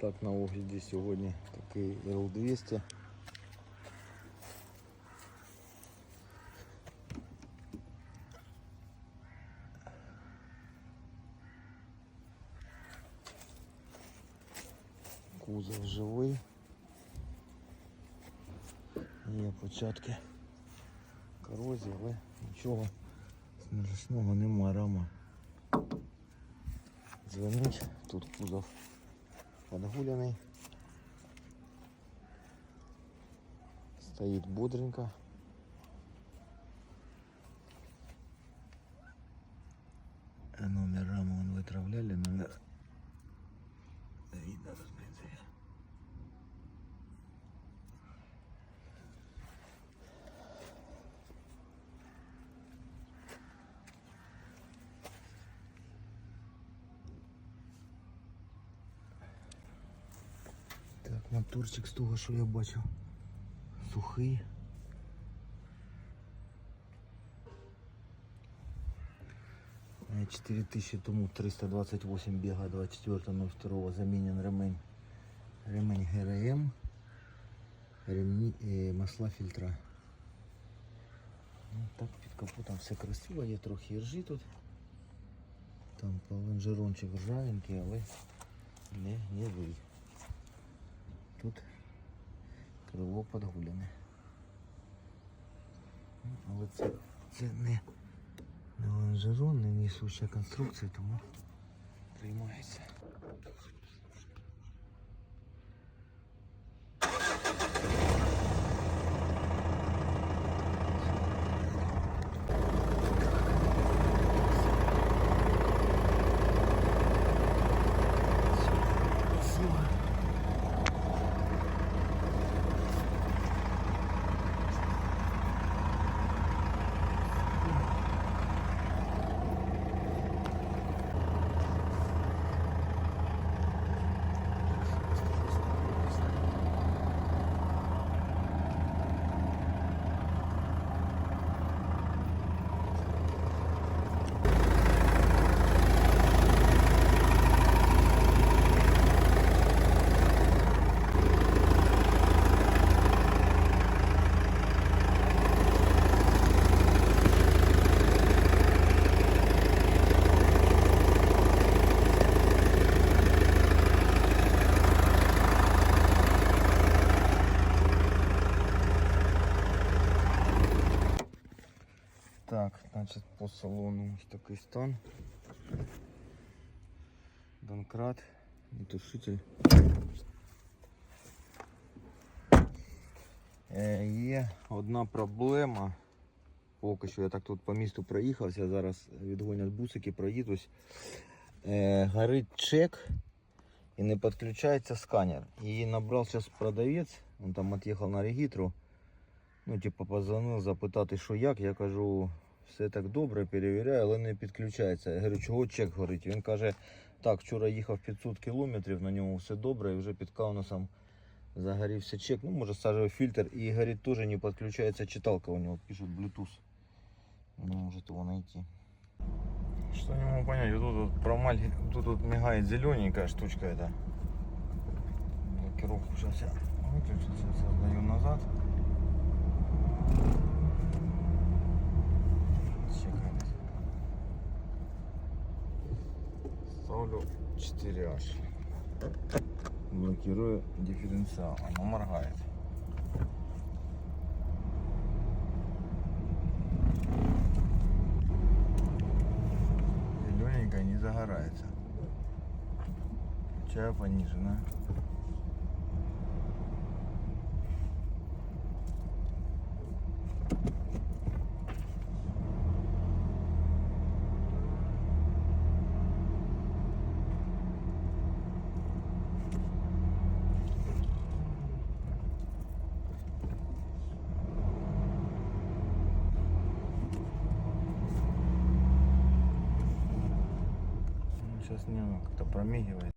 Так, на огляді сьогодні такий L200. Кузов живий. Є початки корозії, але нічого страшного немає рама. Дзвонить, тут кузов подгуляний. Стоит бодренько. Так, моторчик з того, що я бачив. Сухий. Е, 4000 тому 328 бега 24.02 заменен ремень. Ремень ГРМ. Ремні, е, масла фільтра. Ну, так, під капотом все красиво, є трохи іржі тут. Там лонжерончик ржавенький, але не, не вий. Тут крило подгуляне. Ну, Але це, це не, не лонжерон, не несуща конструкція, тому приймається. Красиво. Так, значить по салону такий стан. Донкрат, тушитель. Е, є одна проблема. Поки що я так тут по місту проїхався, зараз відгонять бусики, проїдусь. Е, горить чек і не підключається сканер. І набрав зараз продавець, він там від'їхав на регітру. Ну, типу, позвонив запитати, що як. Я кажу, все так добре, перевіряю, але не підключається. Я говорю, чого чек горить? Він каже, так, вчора їхав 500 кілометрів, на ньому все добре, і вже під каунасом загорівся чек. Ну, може, сажав фільтр, і говорить, теж не підключається читалка у нього, пишуть Bluetooth. Не может его найти. Что не могу понять, вот тут вот промаль, тут вот мигает зелененькая штучка эта. Блокировку сейчас я выключу, сейчас я сдаю назад. 4H. Блокирую дифференциал. Она моргает. Зелененькая не загорается. Чая понижена. Сейчас не как-то промигивает.